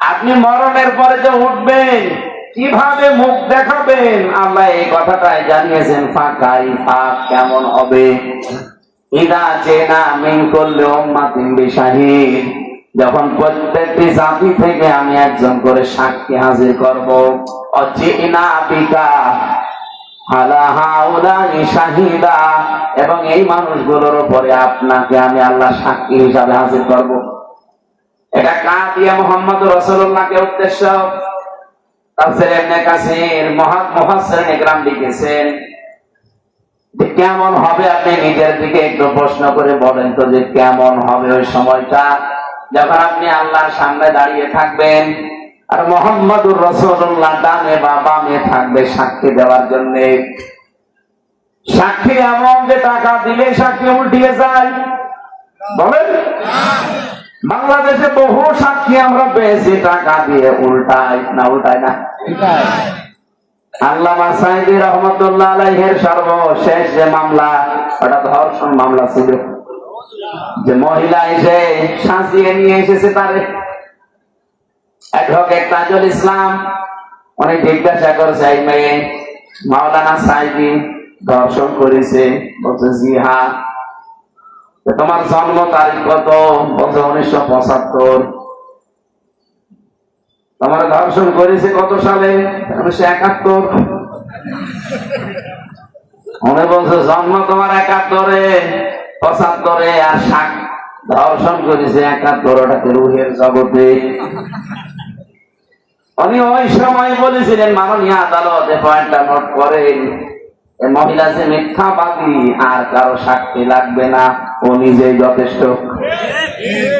আপনি মরণের পরে যে উঠবেন, কীভাবে মুখ দেখাবেন? আল্লাহ এই কথাটাই জানিয়েছেন, ফাঁকাই ফাঁক কেমন হবে? যখন প্রত্যেকটি জাতি থেকে আমি একজন করে সাক্ষী হাজির করব এবং এই মানুষগুলোর উপরে আপনাকে আমি আল্লাহ সাক্ষী হিসাবে হাজির করব। এটা কাঁ দিয়ে মোহাম্মদ রসুল্লাহকে উদ্দেশ্য। কেমন হবে আপনি নিজের দিকে একটু প্রশ্ন করে বলেন তো যে কেমন হবে ওই সময়টা। যখন আপনি আল্লাহর সামনে দাঁড়িয়ে থাকবেন আর মোহাম্মদুর রসুল্লাহ ডানে বা বামে থাকবে সাক্ষী দেওয়ার জন্য। সাক্ষী এমন যে টাকা দিলে সাক্ষী উল্টিয়ে যায়। বলেন? বাংলাদেশে বহু সাক্ষী আমরা পেয়েছি টাকা দিয়ে উল্টাই না উল্টাই না। আল্লামা সাইদি রহমতুল্লাহ আলাইহের সর্বশেষ যে মামলা ওটা ধর্ষণ মামলা ছিল। যে মহিলা এসে সাজিয়ে নিয়ে এসেছে তারে। অ্যাডভোকেট তাজুল ইসলাম উনি জিজ্ঞাসা করেছে এই মেয়ে মাওলানা সাইদি ধর্ষণ করেছে। বলছে জি হ্যাঁ। তোমার জন্ম তারিখ কত? বলছে উনিশশো পঁচাত্তর। তোমার ধর্ষণ করেছে কত সালে? উনিশশো একাত্তর। উনি বলছে জন্ম তোমার একাত্তরে, পঁচাত্তরে, আর শাক ধর্ষণ করেছে একাত্তর। ওটাকে রুহের জগতে। উনি ওই সময় বলেছিলেন, মাননীয় আদালতে পয়েন্টটা নোট করেন। এ মহিলা যে মিথ্যাবাদী আর কারও সাক্ষী লাগবে না, ও যথেষ্ট।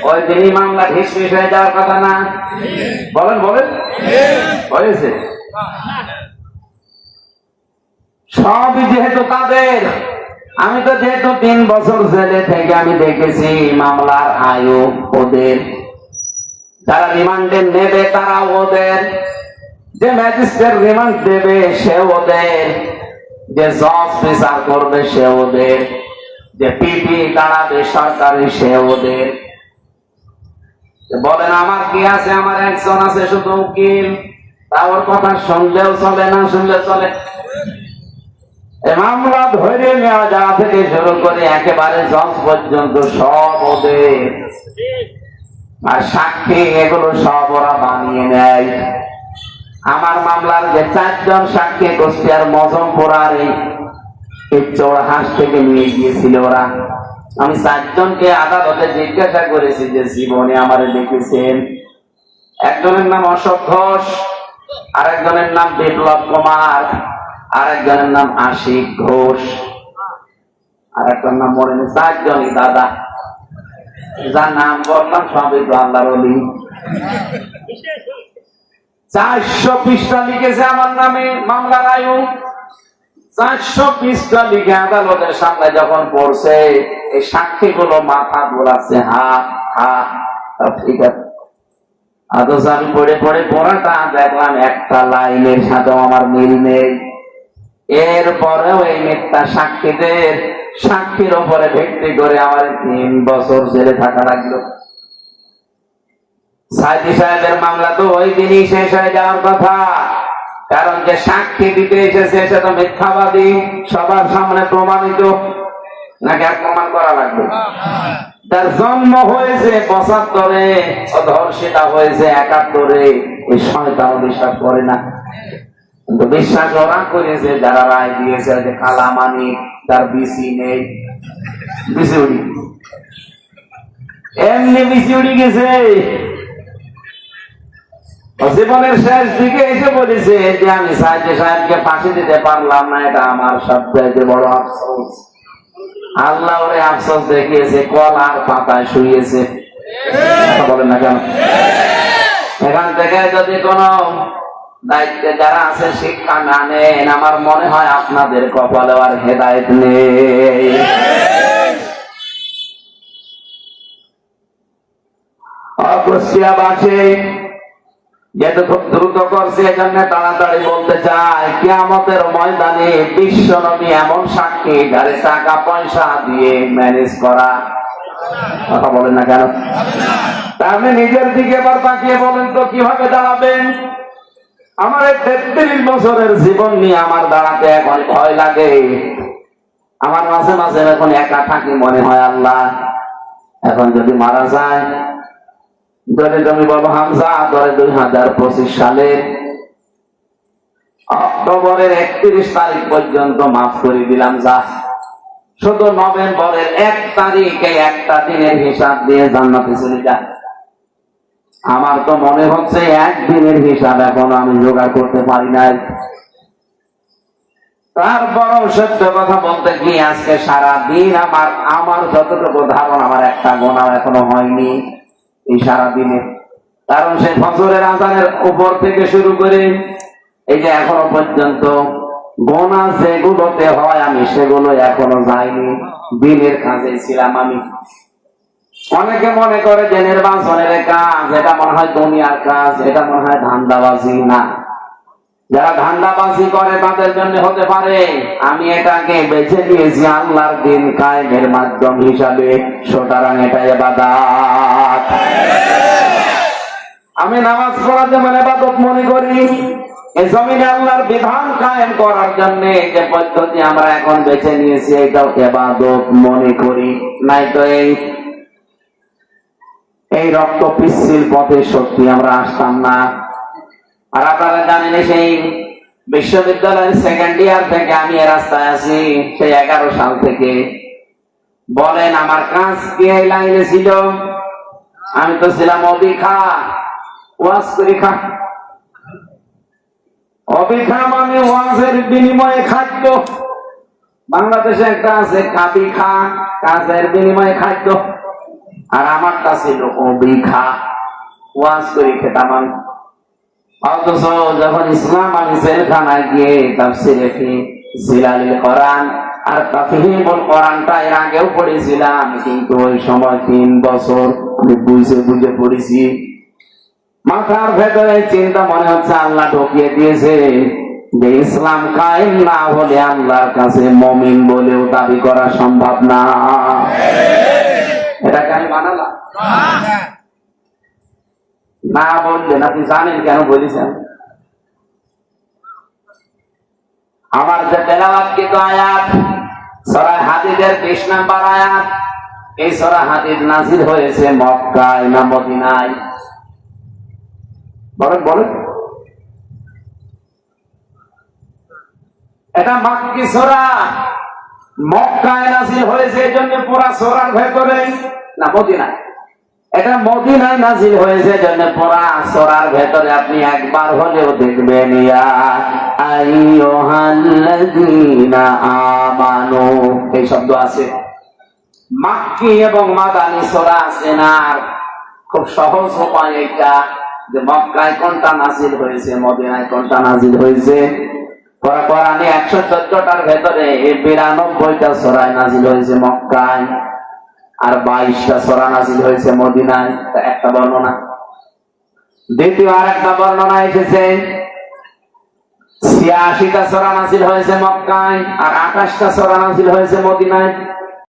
ওই মামলা ঢিসমিস হয়ে যাওয়ার কথা না? বলেন বলেন। হয়েছে। সবই যেহেতু তাদের, আমি তো যেহেতু তিন বছর জেলে থেকে আমি দেখেছি মামলার আয়ু ওদের। যারা রিমান্ডে নেবে তারা ওদের। যে ম্যাজিস্ট্রেট রিমান্ড দেবে সে ওদের। যে জজ বিচার করবে সে ওদের, যে পিপি দাঁড়াবে সরকারি সে ওদের। বলেন, আমার কি আছে? আমার একজন আছে শুধু উকিল। তা ওর কথা শুনলেও চলে, না শুনলে চলে? মামলা ধরে নেওয়া যাওয়া থেকে শুরু করে একেবারে জজ পর্যন্ত সব ওদের। আর সাক্ষী এগুলো সব ওরা বানিয়ে নেয়। আমার মামলার যে চারজন সাক্ষী কুষ্টিয়ার মজমপুরার এই এই চৌড়াহাঁস থেকে নিয়ে গিয়েছিল ওরা। আমি চারজনকে আদালতে জিজ্ঞাসা করেছি যে জীবনে আমার দেখেছেন। একজনের নাম অশোক ঘোষ, আরেকজনের নাম বিপ্লব কুমার, আরেকজনের নাম আশিক ঘোষ আর একটার নাম নেই চারজনই দাদা। যার নাম বললাম সবই তো আল্লাহর চারশো পৃষ্ঠা লিখেছে আমার নামে মামলার আয়ু চারশো পৃষ্ঠা লিখে আদালতের সামনে যখন পড়ছে, এই সাক্ষী গুলো মাথা হা হা ঠিক আছে। অথচ আমি পড়ে পড়ে পড়াটা দেখলাম একটা লাইনের সাথেও আমার মিল নেই। এরপরেও এই মিথ্যা সাক্ষীদের, সাক্ষীর ওপরে ভিত্তি করে আমার তিন বছর জেলে থাকা লাগল। সাইদি সাহেবের মামলা তো ওই দিনই শেষ হয়ে যাওয়ার কথা। কারণ যে সাক্ষী দিতে এসেছে, সে তো মিথ্যাবাদী, সবার সামনে প্রমাণিত। নাকি আর প্রমাণ করা লাগবে? তার জন্ম হয়েছে পঁচাত্তরে ধর্ষিতা হয়েছে একাত্তরে। এই শয়তান বিশ্বাস করে না। কিন্তু বিশ্বাস ওরা করেছে, যারা রায় দিয়েছে, যে কালামানি, তার বিসি নেই। বিসি উড়ি। এমনি বিসি উড়ি গেছে। জীবনের শেষ দিকে এসে বলেছে যে আমি সাহায্য সাহেবকে ফাঁসি দিতে পারলাম না, এটা আমার সবচেয়ে বড় আফসোস। আল্লাহ ওরে আফসোস দেখিয়েছে কলার পাতায় শুয়েছে বলেন না কেন? এখান থেকে যদি দায়িত্বে যারা আছে, শিক্ষা না নেন, আমার মনে হয় আপনাদের কপালে আর হেদায়ত নেই। অবশ্যবাসী যেহেতু খুব দ্রুত করছে এজন্য তাড়াতাড়ি বলতে চাই ময়দানে এমন সাক্ষী টাকা পয়সা দিয়ে ম্যানেজ করা। কথা বলেন না কেন? তা আপনি নিজের দিকে এবার তাকিয়ে বলেন তো, কীভাবে দাঁড়াবেন? আমার তেত্রিশ বছরের জীবন নিয়ে আমার দাঁড়াতে এখন ভয় লাগে। আমার মাঝে মাঝে এখন একা থাকি মনে হয় আল্লাহ। এখন যদি মারা যায় আমার তো মনে হচ্ছে একদিনের হিসাব এখন আমি জোগাড় করতে পারি নাই। তারপরও সত্য কথা বলতে গিয়ে আজকে সারা দিন আমার আমার যতটুকু ধারণ, আমার একটা গোনা এখনও হয়নি। এই সারা দিনে। কারণ সে ফসলের আজানের উপর থেকে শুরু করে এই যে এখনও পর্যন্ত গোনা যেগুলোতে হয় আমি সেগুলো এখনও যাইনি। দিনের কাজে ছিলাম আমি। অনেকে মনে করে যে নির্বাচনের কাজ, এটা মনে হয় দুনিয়ার কাজ, এটা মনে হয় ধান্দাবাজি, না। যারা ধান্দাবাজি করে তাদের জন্য হতে পারে। আমি এটাকে বেছে নিয়েছি আল্লাহর দিন কায়েমের মাধ্যম হিসাবে। সুতরাং এটা এবাদাত আমি নামাজ পড়া যেমন এবাদত মনে করি। এই জমিনে আল্লাহর বিধান কায়েম করার জন্য যে পদ্ধতি আমরা এখন বেছে নিয়েছি, এটাও এবাদত মনে করি। নাই তো এই এই রক্ত পিচ্ছিল পথে সত্যি আমরা আসতাম না। আর আপনারা জানেন সেই বিশ্ববিদ্যালয়ের সেকেন্ড ইয়ার থেকে আমি এ রাস্তায় আছি, সেই এগারো সাল থেকে। বলেন, আমার কাজ কি এই লাইনে ছিল? আমি তো ছিলাম অবিখা ওয়াজ করি, খা। অবিখা মানে ওয়াজের বিনিময়ে খাদ্য। বাংলাদেশে একটা আছে কাবি খা, কাজের বিনিময়ে খাদ্য। আর আমারটা ছিল অবিখা ওয়াজ করি, খেতাম আমি। অথচ যখন ইসলাম আমি জেলখানায় গিয়ে তাফসির রেখে জিলালিল কোরআন আর তাফহিমুল কোরআনটা এর আগেও পড়েছিলাম কিন্তু ওই সময় তিন বছর আমি বুঝে বুঝে পড়েছি। মাথার ভেতরে চিন্তা মনে হচ্ছে আল্লাহ ঢুকিয়ে দিয়েছে যে ইসলাম কায়েম না হলে আল্লাহর কাছে মমিন বলেও দাবি করা সম্ভব না। এটাকে আমি বানালাম? না বললেন, আপনি জানেন কেন বলেছেন? আমার যে তেলাবাদকৃত আয়াত? সরাই হাদিদের বিশ নাম্বার আয়াত? এই সরা হাদিদ নাজির হয়েছে মক্কায় না মদিনায়? বলেন বলেন। এটা মাক্কি সরা। মক্কায় নাজির হয়েছে এই জন্য পুরা সরার ভেতরে না মদিনায়? এটা মদিনায় নাজিল হয়েছে জন্য পড়া সরার ভেতরে আপনি একবার হলেও দেখবেন আমানু। এই শব্দ আছে। মাক্কি এবং মাদানি সরা আছে না? খুব সহজ উপায় এটা যে মক্কায় কোনটা নাজিল হয়েছে, মদিনায় কোনটা নাজিল হয়েছে। পরা কোরআনে একশো চোদ্দটার ভেতরে বিরানব্বইটা সরায় নাজিল হয়েছে মক্কায়। আর বাইশটা সরা নাজিল হয়েছে মদিনায় একটা বর্ণনা। দ্বিতীয় আর একটা বর্ণনা এসেছে, ছিয়াশিটা সরা নাজিল হয়েছে মক্কায় আর আঠাশটা সরা নাজিল হয়েছে মদিনায়।